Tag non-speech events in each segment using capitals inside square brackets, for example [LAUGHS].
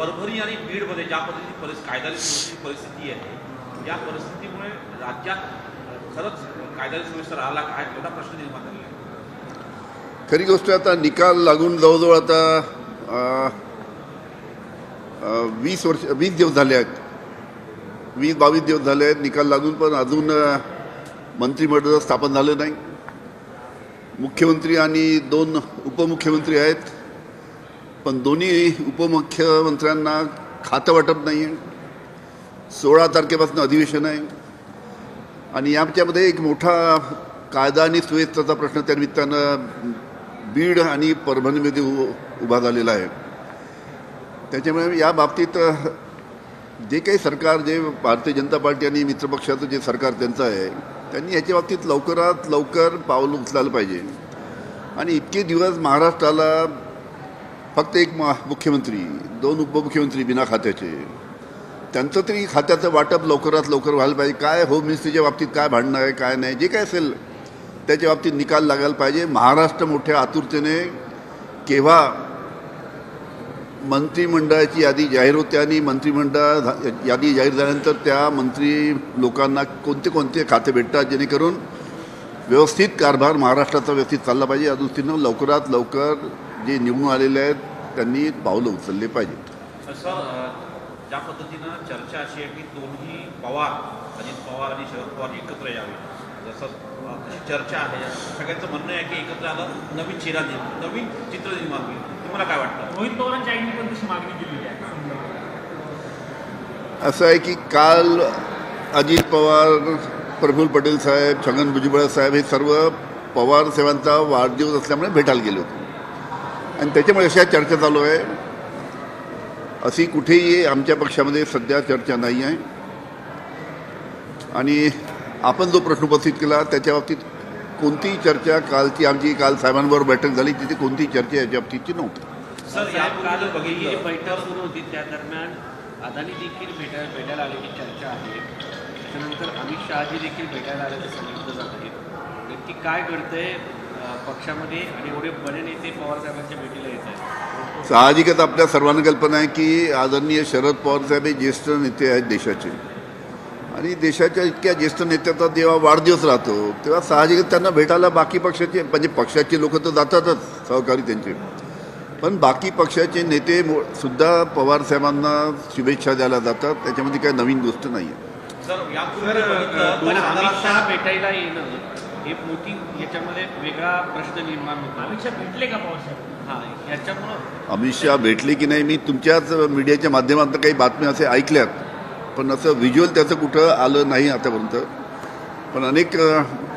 परभणी आणि बीडमध्ये ज्या पद्धतीची परिस्थिती कायदा सुव्यवस्थेची परिस्थिती आहे या परिस्थितीमुळे राज्यात खरंच कायदा सुव्यवस्था राहिला काय मोठा प्रश्न निर्माण झालेला आहे. खरी गोष्ट आता निकाल लागून जवळजवळ आता वीस वर्ष वीस दिवस झाले आहेत. वीस बावीस दिवस झाले आहेत निकाल लागून पण अजून मंत्रिमंडळ स्थापन झालं नाही. मुख्यमंत्री आणि दोन उपमुख्यमंत्री आहेत. पण दोन्ही उपमुख्यमंत्र्यांना खातं वाटप नाही आहे सोळा तारखेपासून अधिवेशन आहे. आणि याच्यामध्ये एक मोठा कायदा आणि सुव्यवस्थेचा प्रश्न त्यानिमित्तानं बीड आणि परभणीमध्ये उ उभा झालेला आहे. त्याच्यामुळे या बाबतीत जे काही सरकार जे भारतीय जनता पार्टी आणि मित्रपक्षाचं जे सरकार त्यांचं आहे त्यांनी याच्या बाबतीत लवकरात लवकर पाऊल उचलायला पाहिजे. आणि इतके दिवस महाराष्ट्राला फक्त एक मा- मुख्यमंत्री दोन उपमुख्यमंत्री बिना खात्याचे. त्यांचं तरी खात्याचं वाटप लवकरात लवकर व्हायला पाहिजे. काय होम मिनिस्ट्रीच्या बाबतीत काय भांडणं आहे काय नाही जे काय असेल त्याच्या बाबतीत निकाल लागायला पाहिजे. महाराष्ट्र मोठ्या आतुरतेने केव्हा मंत्रिमंडळाची यादी जाहीर होते आणि मंत्रिमंडळ झा- यादी जाहीर झाल्यानंतर त्या मंत्री लोकांना कोणते कोणते खाते भेटतात जेणेकरून व्यवस्थित कारभार महाराष्ट्राचा व्यवस्थित चालला पाहिजे. या दृष्टीनं लवकरात लवकर जे निवडून आलेले आहेत त्यांनी पावलं उचलले पाहिजेत सर ज्या पद्धतीनं चर्चा अशी आहे की दोन्ही पवार अजित पवार आणि शरद पवार एकत्र यावे. जसं अशी चर्चा आहे. सगळ्यांचं म्हणणं आहे की एकत्र आलं नवीन चेहरा निर्माण नवीन चित्र निर्माण होईल. तुम्हाला काय वाटतं? रोहित पवारांच्या आईने पण तशी मागणी केलेली आहे. असं आहे की काल अजित पवार प्रफुल्ल पटेल साहेब छगन भुजबळ साहेब हे सर्व पवार साहेबांचा वाढदिवस असल्यामुळे भेटायला गेले होते. आणि त्याच्यामुळे अशा चर्चा चालू आहे. अशी कुठेही आमच्या पक्षामध्ये सध्या चर्चा नाही आहे. आणि आपण जो प्रश्न उपस्थित केला त्याच्या बाबतीत कोणतीही चर्चा कालची आमची काल साहेबांबरोबर बैठक झाली तिथे कोणतीही चर्चा याच्या बाबतीतची नव्हती. सर काल जर बैठक सुरू होती त्या दरम्यान अदानी देखील भेटायला भेटायला आल्याची चर्चा आहे. त्याच्यानंतर अमित शहाजी देखील भेटायला आल्याचं सांगितलं जात आहे नक्की काय घडतंय पक्षामध्ये आणि एवढे बडे नेते पवार साहेबांच्या भेटीला येत आहेत. साहजिकच आपल्या सर्वांना कल्पना आहे की आदरणीय शरद पवार साहेब हे ज्येष्ठ नेते आहेत देशाचे. आणि देशाच्या इतक्या ज्येष्ठ नेत्याचा जेव्हा वाढदिवस राहतो तेव्हा साहजिकच त्यांना भेटायला बाकी पक्षाचे म्हणजे पक्षाचे लोक तर जातातच सहकारी त्यांचे. पण बाकी पक्षाचे नेते सुद्धा पवार साहेबांना शुभेच्छा द्यायला जातात त्याच्यामध्ये काही नवीन गोष्ट नाही आहे भेटायला येणं हे मोठी याच्यामध्ये वेगळा प्रश्न निर्माण होतो. अमित शहा भेटले का पवार साहेब? हा याच्यामुळं अमित शहा भेटले की नाही मी तुमच्याच मीडियाच्या माध्यमातून काही बातम्या असे ऐकल्यात. पण असं व्हिज्युअल त्याचं कुठं आलं नाही आतापर्यंत. पण अनेक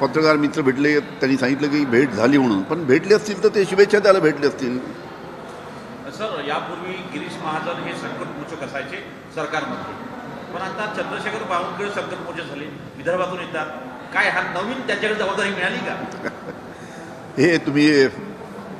पत्रकार मित्र भेटले त्यांनी सांगितलं की भेट झाली म्हणून. पण भेटले असतील तर ते शुभेच्छा द्यायला भेटले असतील. सर यापूर्वी गिरीश महाजन हे संकटमोचक असायचे सरकारमध्ये. पण आता चंद्रशेखर बावनकुळे संकटमोचक झाले. विदर्भातून येतात. काय हा नवीन त्यांच्याकडे जबाबदारी मिळाली का? [LAUGHS] हे तुम्ही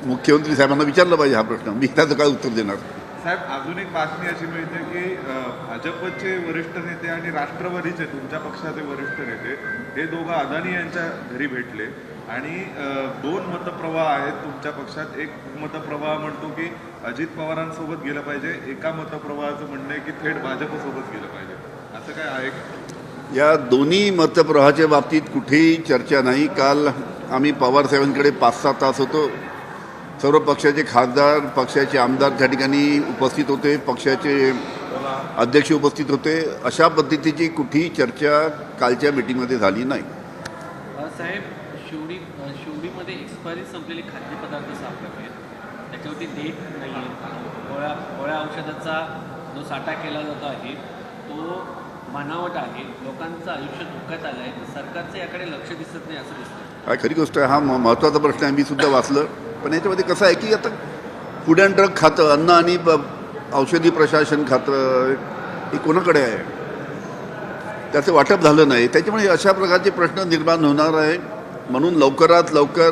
मुख्यमंत्री साहेबांना विचारलं पाहिजे हा प्रश्न. मी त्याचं काय उत्तर देणार? साहेब अजून एक बातमी अशी मिळते की अ, भाजपचे वरिष्ठ नेते आणि राष्ट्रवादीचे तुमच्या पक्षाचे वरिष्ठ नेते हे दोघं अदानी यांच्या घरी भेटले. आणि अ, दोन मतप्रवाह आहेत तुमच्या पक्षात. एक मतप्रवाह म्हणतो की अजित पवारांसोबत गेलं पाहिजे. एका मतप्रवाहाचं म्हणणं आहे की थेट भाजपसोबत गेलं पाहिजे. असं काय आहे? का? या दोन्ही मतप्रवाहाच्या बाबतीत कुठेही चर्चा नाही. काल आम्ही पवार साहेबांकडे पाच सहा तास होतो. सर्व पक्षाचे खासदार पक्षाचे आमदार त्या ठिकाणी उपस्थित होते. पक्षाचे अध्यक्ष उपस्थित होते. अशा पद्धतीची कुठेही चर्चा कालच्या मिटिंगमध्ये झाली नाही. साहेब शिवडी शिवडीमध्ये एक्सपायरी संपलेले खाद्यपदार्थ सापडले त्याच्यावरती डेट नाही गोळ्या गोळ्या औषधाचा जो साठा केला जातो आहे तो बनावट आहे लोकांचं आयुष्य धोक्यात आलं आहे सरकारचं याकडे लक्ष दिसत नाही असं दिसतं काय खरी गोष्ट आहे हा म- महत्त्वाचा प्रश्न आहे मी सुद्धा वाचलं. पण याच्यामध्ये कसं आहे की आता फूड अँड ड्रग खातं अन्न आणि औषधी प्रशासन खातं हे कोणाकडे आहे? त्याचं वाटप झालं नाही. त्याच्यामुळे अशा प्रकारचे प्रश्न निर्माण होणार आहे म्हणून लवकरात लवकर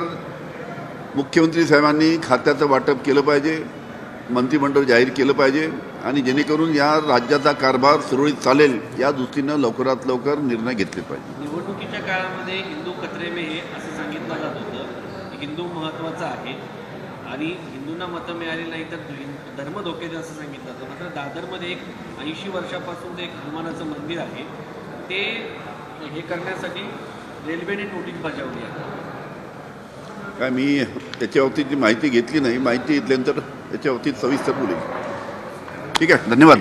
मुख्यमंत्री साहेबांनी खात्याचं वाटप केलं पाहिजे. मंत्रिमंडळ जाहीर केलं पाहिजे आणि जेणेकरून या राज्याचा कारभार सुरळीत चालेल या दृष्टीनं लवकरात लवकर निर्णय घेतले पाहिजे. निवडणुकीच्या काळामध्ये हिंदू कचरे में हे असं सांगितलं जात होतं हिंदू महत्त्वाचा आहे आणि हिंदूंना मतं मिळाली नाही तर धर्म धोक्यात असं सांगितलं जातं. मात्र दादरमध्ये एक ऐंशी वर्षापासून ते एक हनुमानाचं मंदिर आहे ते हे करण्यासाठी रेल्वेने नोटीस बजावली आहे. काय मी त्याच्यावरती माहिती घेतली नाही माहिती घेतल्यानंतर त्याच्यावरती सविस्तर बोलेल ठीक आहे धन्यवाद